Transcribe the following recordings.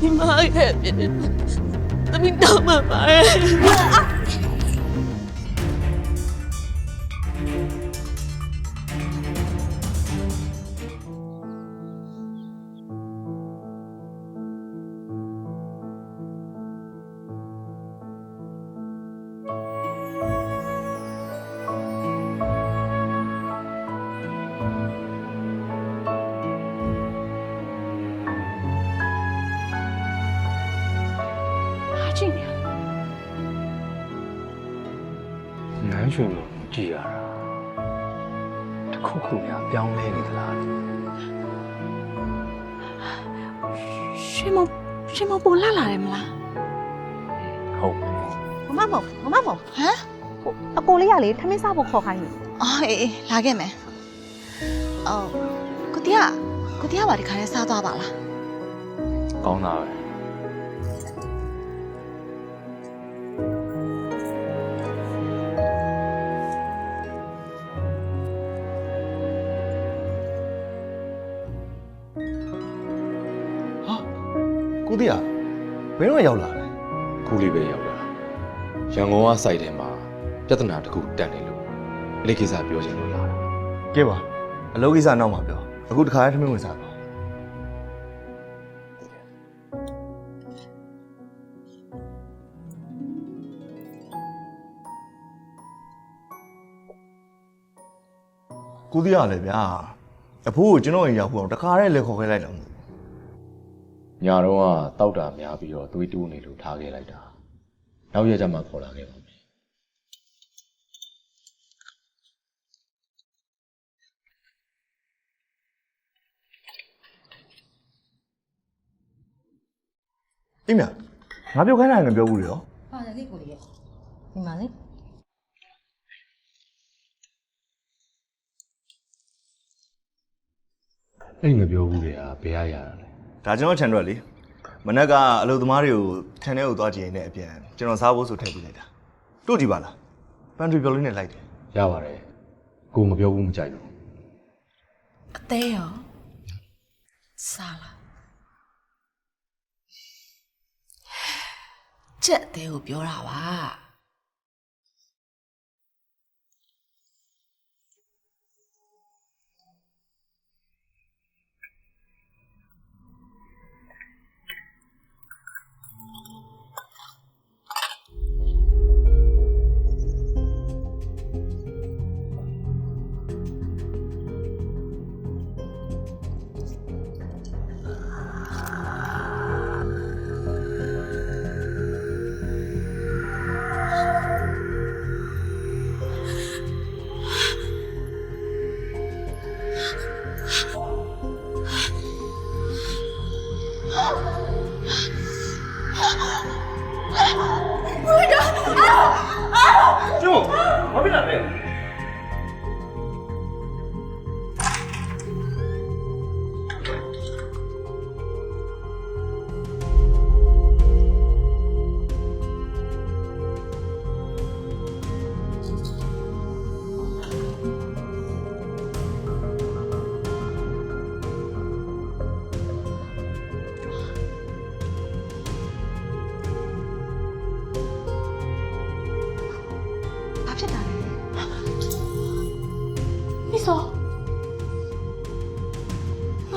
သမီးမခဲ့ပြတယ်သမီးတောင်းပန်ပါတ မကြည်ရတာတစ်ခုခုများပြောင်းလဲနေသလားရှင်မရှင်မပေါ်လာလာတယ်မလားဟုတ်တယ်မမမမမဟမ်အကိုလေးကလေထမင်းစားဖို့ခေါ်ခိုင်းနေအော်အေးအေးလာခဲ့မယ်အော်ကိုတီးကကိုတီးကပါဒီခါရဲစားသွားပါလားကောင်းတာပဲ ဘယ်တော့ရောက်လာလဲခုလေးပဲရောက်လာရန်ကုန်ကစိုက်ထဲမှာပြဿနာတစ်ခုတက်နေလို့အဲ့ဒီကိစ္စပြောချင်လို့လာတာကဲပါအလုပ်ကိစ္စနောက်မှာပြောအခုတခါရထမင်းဝင်စားပါကိုတိရလည်းဗျာအဖိုးကိုကျွန်တော်အိမ်ရောက်ဖို့အောင်တခါတည်းလက်ခေါ်ခဲလိုက်တော့မဟုတ်ဘူး ညာတော့ကတောက်တာများပြီးတော့သွေးတိုးနေလို့ထားခဲ့လိုက်တာနောက်ရက်ကျမှခေါ်လာခဲ့ပါမယ်အိမ်မငါပြောခိုင်းတာလည်းပြောဘူးလေရောပါတယ်လေကိုလေးရဲ့ဒီမှာလေအဲ့ဒီမပြောဘူးလေဟာဘယ်ရရတာလဲ ဒါကျွန်တော်ခြံတော့လေမနက်ကအလုပ်သမားတွေကိုခြံထဲကိုသွားကြည့်ရင်လည်းအပြန်ကျွန်တော်စားဖို့ဆိုထည့်ပေးလိုက်တာတို့ကြည့်ပါလားပန်ထရီပြောလေးနဲ့လိုက်တယ်ရပါတယ်ကိုမပြောဘူးမကြိုက်ဘူးအသေးရောစားလားချက်အသေးကိုပြောတာပါ ကျွန်းဘာဖြစ်လာလဲ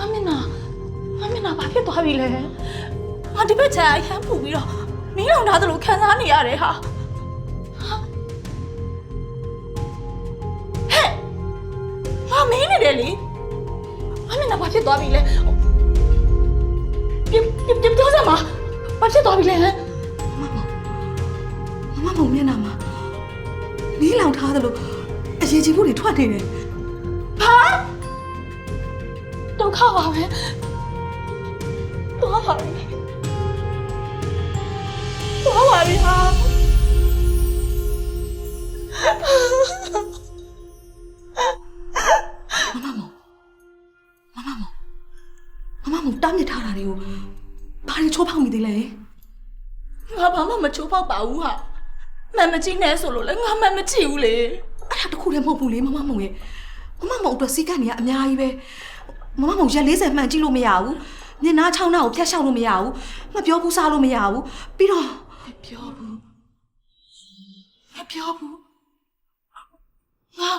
မမင်းနာမမင်းနာဘာဖြစ်သွားပြီလဲငါဒီဘက်ချာအရမ်းပူပြီးတော့မင်းလောင်ထားသလိုခံစားနေရတယ်ဟာဟာဟဲ့ငါမင်းနေတယ်လေမမင်းနာဘာဖြစ်သွားပြီလဲပြပြပြပြောစမ်းပါဘာဖြစ်သွားပြီလဲဟမ်မမမမမမျက်နှာမှာမီးလောင်ထားသလိုအရေးကြီးဖို့တွေထွက်နေတယ်။ က္ခပါပဲ။သွားပါပြီ။သွားပါပြီဟာမမမောမမမောမမမောတားမြစ်ထားတာတွေကိုဘာတွေချိုးဖောက်နေသေးလဲ။ငါဘာမှမချိုးဖောက်ပါဘူးဟာ။မန်မကြည့်နဲ့ဆိုလို့လဲငါမန်မကြည့်ဘူးလေ။အဲ့ဒါတခုတည်းမဟုတ်ဘူးလေမမမောင်ရဲ့မမမောင်အတွက်စီးကပ်နေရအများကြီးပဲ မမမောင်ရက်40မှန်ကြည့်လို့မရဘူးညနာချောင်းနာကိုဖျက်ရှောက်လို့မရဘူးမပြောဘူးစားလို့မရဘူးပြီးတော့မပြောဘူးမပြောဘူးငါ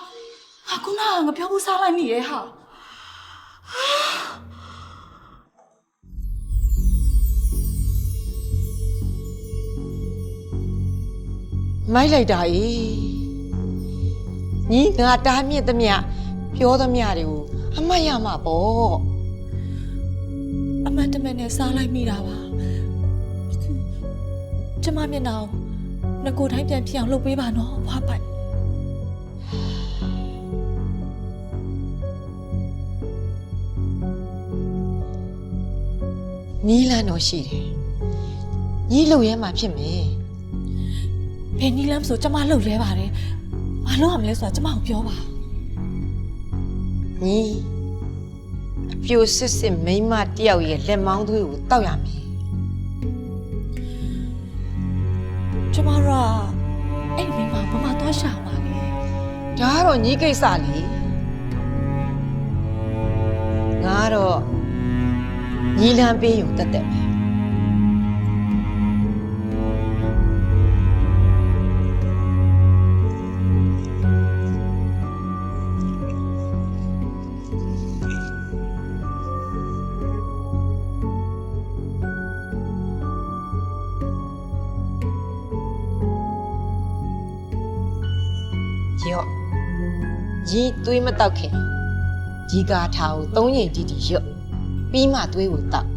ငါခုနကငါပြောဘူးစားလိုက်မိရဲ့ဟာမိုက်လိုက်တာအေးညီငါတားမြင့်သမျှပြောသမျှတွေကို အမတ်ရမှာပေါ့အမှန်တမဲ့နဲ့စားလိုက်မိတာပါကျမမျက်နှာကိုငကိုတိုင်းပြန်ဖြစ်အောင်လုပ်ပေးပါနော်ဖွားပိုက်နီးလန်းတော့ရှိတယ်ညီလုံရဲမှာဖြစ်မယ်ဘယ်နည်းလမ်းမဆိုကျမလှုပ်လဲပါတယ်ဘာလို့ရမလဲဆိုတာကျမကိုပြောပါ ညီအပြိုစစ်စစ်မိန်းမတယောက်ရဲ့လက်မောင်းသွေးကိုတောက်ရမယ်ကျမတို့ကအဲ့ဒီမိန်းမဘာမှသွားရှာပါလေဒါကတော့ညီကိစ္စလေငါကတော့ညီလန်းပေးယူတက်တက်ပဲ ရော့ရီသွေးမတောက်ခင်ရီကာထားကိုသုံးရင်တီတီရော့ပြီးမှသွေးကိုတောက်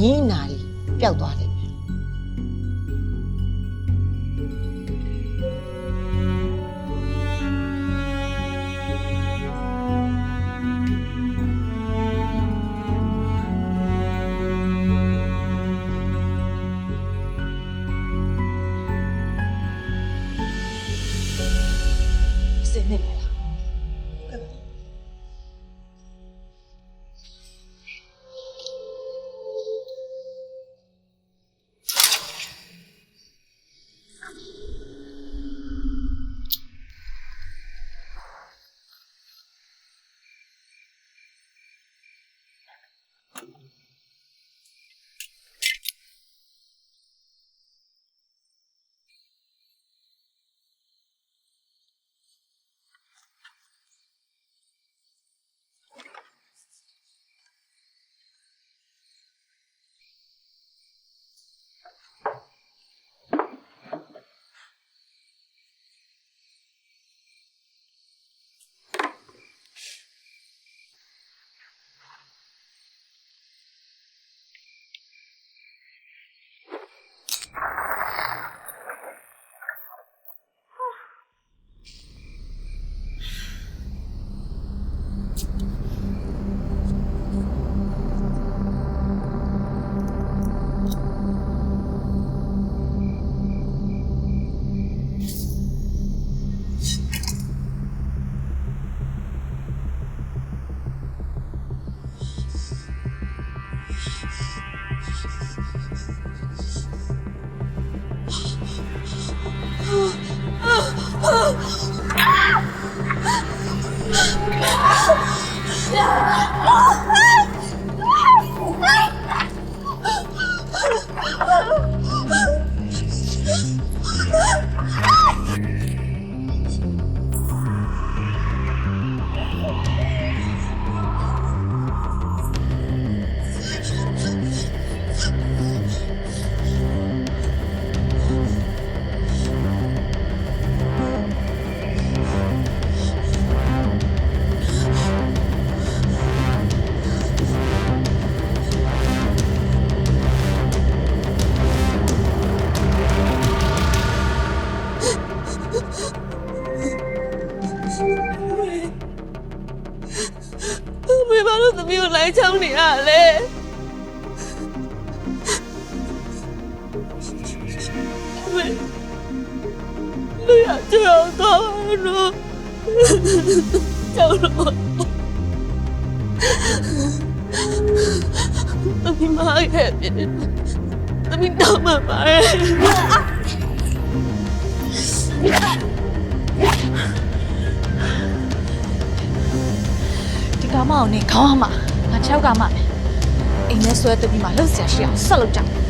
ညီနာလီပျောက်သွားလိမ့်မယ် အ ချောင်းနေရလဲအမေလူရကြောက်တော့နော်ကြောက်တော့သမီးမခဲ့ပြီသမီးတော့မပါရဲ့ဒီကမအောင်နေခေါင်းအောင်မှာ ငါချောက်ကမှမယ်အိမ်ထဲဆွဲတက်ပြီးမှလှုပ်ရှားရှိအောင်ဆက်လုပ်ကြရှင်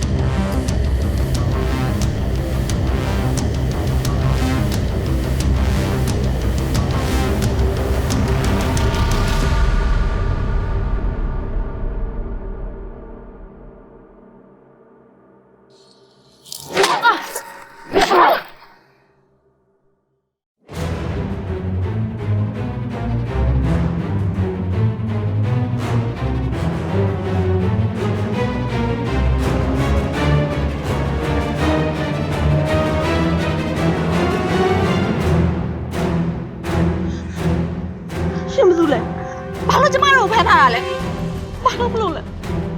ဘာလို့မလို့လဲ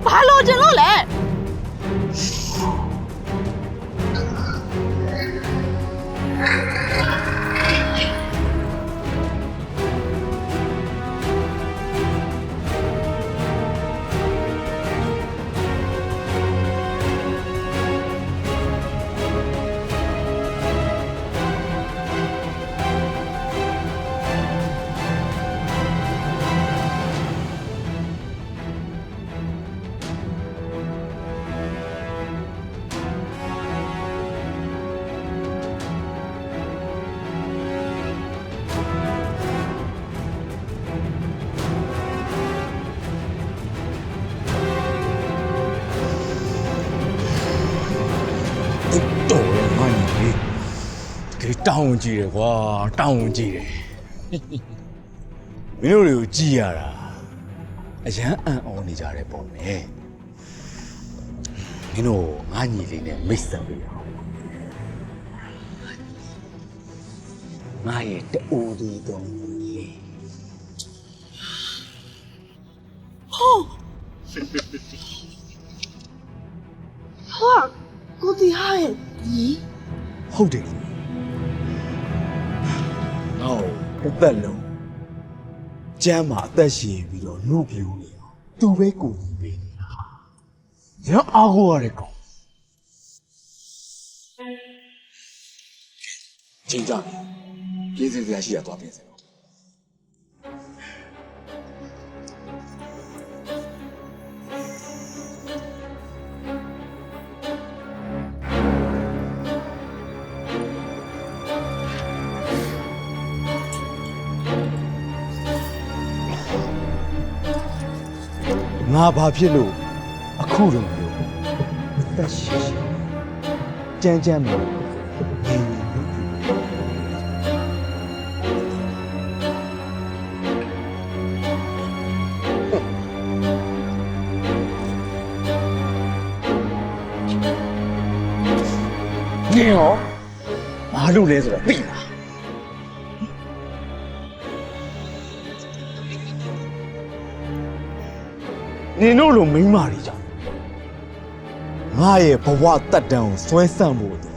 ဘာလို့ တကယ်တောင်းဝင်ကြည့်တယ်ကွာတောင်းဝင်ကြည့်တယ်မင်းတို့တွေကိုကြည့်ရတာအရန်အံ့ဩနေကြတယ်ပုံပဲမင်းတို့ငါညီလေးနဲ့မိတ်ဆက်ပေးအောင်ငါရဲ့တူဒီတော့လေဟာကိုတီဟာရဲ့ဒီဟုတ်တယ် တစ်သက်လုံးကျမ်းမှာအသက်ရှင်ပြီးတော့လူပြူနေအောင်သူပဲကိုယ်ကြီးပေးနေတာရန်အားကိုရတယ်ကောင်ချိန်ကြပြင်းစင်စရာရှိရသွားပြင်းစင် ငါဘာဖြစ်လို့အခုလိုမျိုးအသက်ရှိရှိကြမ်းကြမ်းမျိုးငြိမ်ငြိမ်လို့နေရောဘာလို့လဲဆိုတော့သိလား နင်တို့လိုမိန်းမတွေကြောင့်ငါရဲ့ဘဝတက်တန်းကိုဆွဲဆန့်ဖို့တူ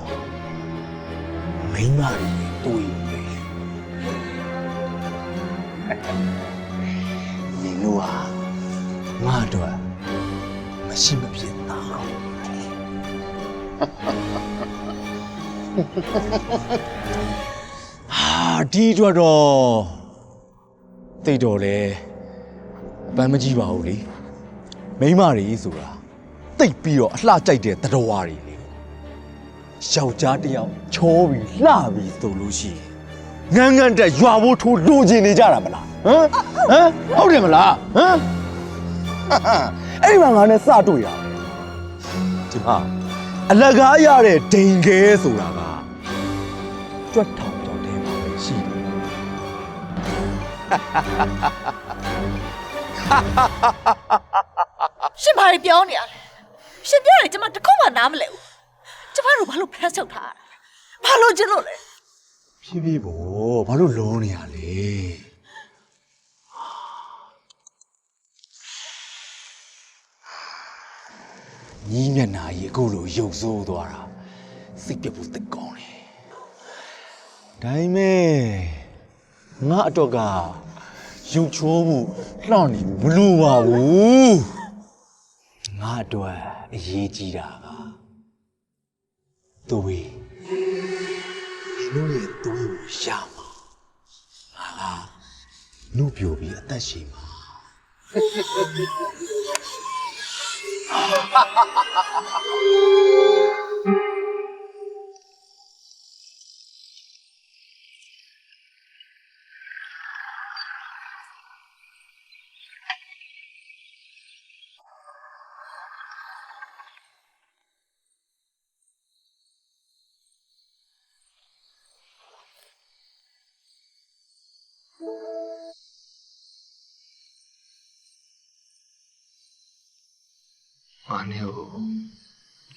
မိန်းမတွေတွေ့တယ်နင်တို့ဟာငါတော့မရှိမဖြစ်တာဟာဒီအတွက်တော့သိတော့လေအပန်းမကြီးပါဘူးလေ မိန်းမတွေဆိုတာတိတ်ပြီးတော့အလှကြိုက်တဲ့တတော်ဝါတွေလေယောက်ျားတစ်ယောက်ချောပြီးလှပြီးဆိုလို့ရှိရင်ငန်းငန်းတက်ရွာဖို့ထိုးလိုချင်နေကြတာမလားဟမ်ဟမ်ဟုတ်တယ်မလားဟမ်အဲ့ဒီမှာငါနဲ့စတွေ့တာဒီမှာအလကားရတဲ့ဒိန်ခဲဆိုတာကကြွက်ထောင်ကြောင့်တဲမှာပဲရှိတယ် ရှင်ဘာတွေပြောနေရလဲရှင်ပြောတယ်ကျမတခုမှနားမလဲဘူးကျမတို့ဘာလို့ဖမ်းချုပ်ထားရလဲဘာလို့ကျင်လို့လဲဖြည်းဖြည်းပေါ့ဘာလို့လုံးနေရလဲညီမျက်နှာကြီးအခုလိုရုပ်ဆိုးသွားတာစိတ်ပြတ်ဖို့သိပ်ကောင်းတယ်ဒါပေမဲ့ငါအတွက်ကရုပ်ချိုးမှုလှော့နေမလို့ပါဘူး ငါအတွက်အရေးကြီးတာကသူဝေးဒီလိုရဲ့သွေးကိုရမှာဟာနုပြိုပြီးအသက်ရှင်မှာ ငါနဲ့ကို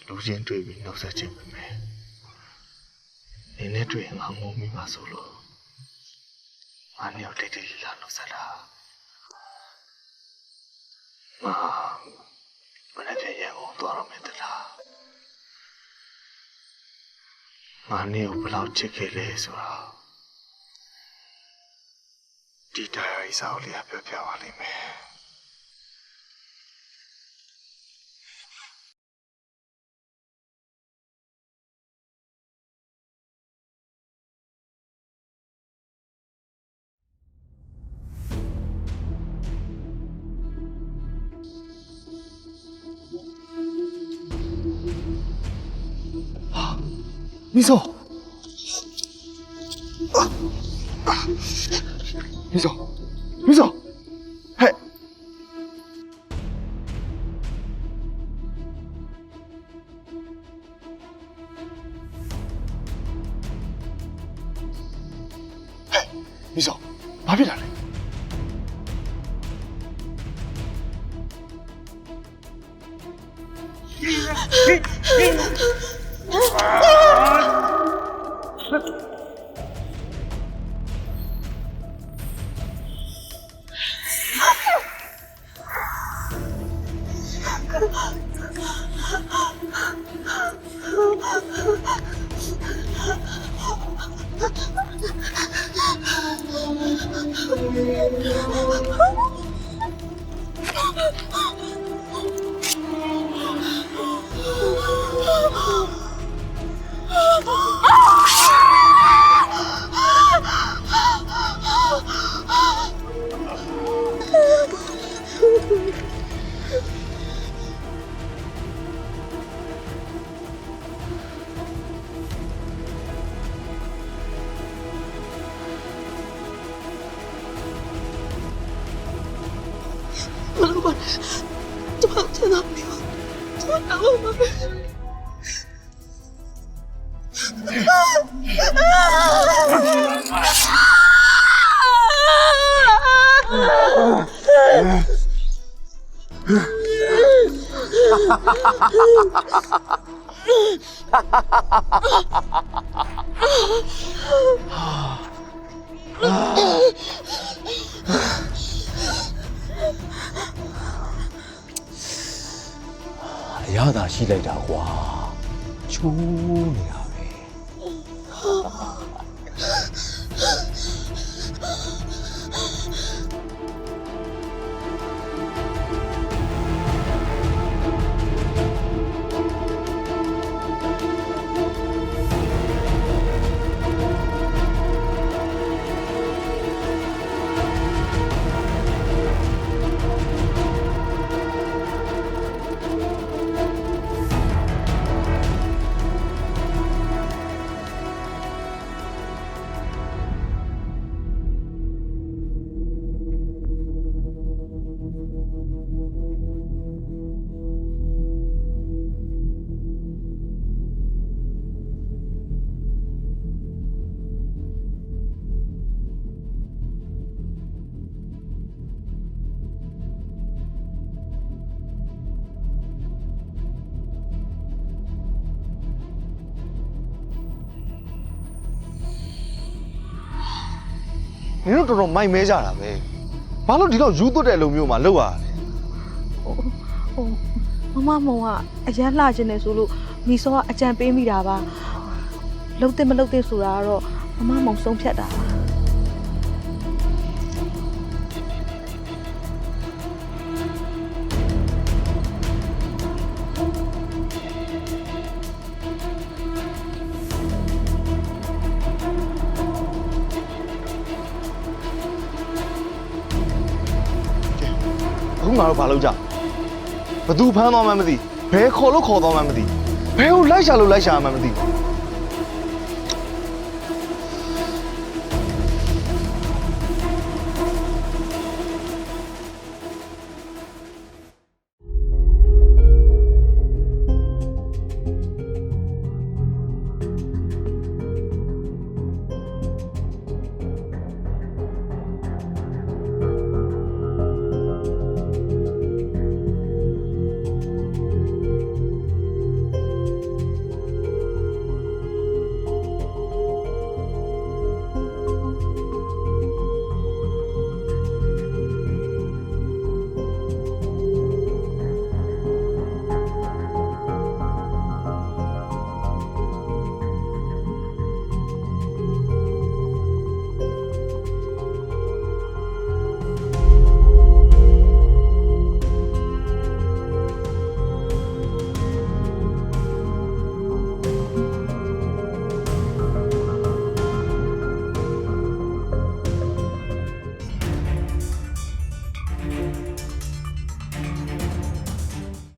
လူချင်းတွေ့ပြီးနှုတ်ဆက်ခြင်းပဲမယ်နေနဲ့တွေ့ရင်ငါငုံမိပါဆိုလို့ငါနဲ့ကိုတိတ်တိတ်လေးလာနှုတ်ဆက်တာငါမနေ့ကရန်ကုန်သွားတော့မယ်တလားငါနဲ့ကိုဘယ်လောက်ချစ်ခဲ့လဲဆိုတာဒီတိုင်းအစားကိုလေးပြောပြပါလိမ့်မယ် 米少，啊啊！米少，米少，嘿，嘿，米少，麻痹了你！你你。Ah! Ah! Ah! ရသာရှိလိုက်တာကွာ။ချိုးနေတာပဲ နင်တို့တော်တော်မိုက်မဲကြတာပဲဘာလို့ဒီလောက်ယူသွတ်တဲ့လူမျိုးမှာလောက်ရလဲဟိုမမမုံကအရန်လှခြင်းနေဆိုလို့မိစောကအကြံပေးမိတာပါလှုပ်တဲ့မလှုပ်တဲ့ဆိုတာကတော့မမမုံဆုံးဖြတ်တာပါ အခုငါတို့ဘာလုပ်ကြဘသူဖမ်းသွားမှမသိဘဘယ်ခေါ်လို့ခေါ်တော့မှမသိဘယ်ကိုလိုက်ရှာလို့လိုက်ရှာမှမသိ